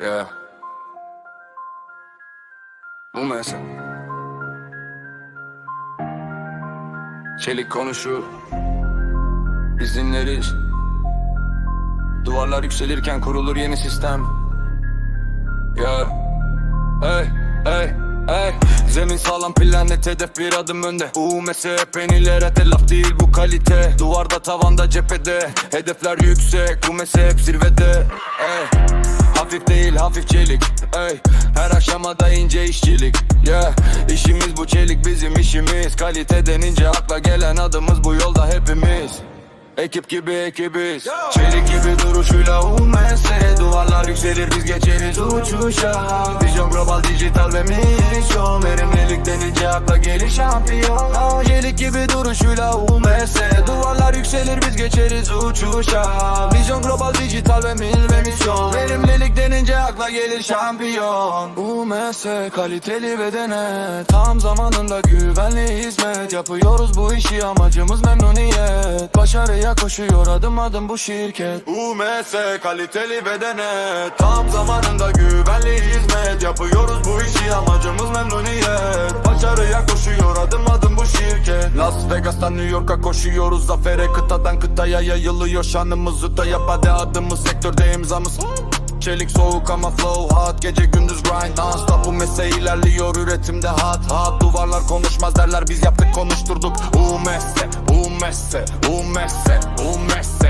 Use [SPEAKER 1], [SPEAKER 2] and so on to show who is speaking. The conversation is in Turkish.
[SPEAKER 1] Yeah. Bu mesele. Çelik konuşur. Biz dinleriz. Duvarlar yükselirken kurulur yeni sistem. Yeah. Hey, hey, hey. Zemin sağlam planet hedef bir adım önde UMS hep en ileride laf değil bu kalite Duvarda tavanda cephede Hedefler yüksek UMS hep zirvede hey. Hafif değil hafif çelik. Hey. Her aşamada ince işçilik. Yeah. İşimiz bu çelik bizim işimiz. Kalite denince akla gelen adımız bu yolda hepimiz. Ekip gibi ekibiz. Çelik gibi duruşuyla UMS Duvarlar yükselir biz geçeriz uçuşa. Vizyon global dijital ve misyon. Verimlilik denince akla gelir şampiyon. Çelik gibi duruşuyla UMS Duvarlar yükselir biz geçeriz uçuşa. Vizyon global dijital ve mil ve misyon Verimlilik denince akla gelir şampiyon. UMS kaliteli ve denet Tam zamanında güvenli hizmet. Yapıyoruz bu işi amacımız memnuniyet. Başarıya koşuyor adım adım bu şirket. UMS kaliteli ve denet Tam zamanında güvenli hizmet. Yapıyoruz Vegas'tan New York'a koşuyoruz. Zafere kıtadan kıtaya yayılıyor şanımız. Yap hadi adımız. Sektörde imzamız. Çelik soğuk ama flow hot. Gece gündüz grind non stop. Bu mesele ilerliyor. Üretimde hot hot Duvarlar konuşmaz derler. Biz yaptık konuşturduk. UMS UMS UMS UMS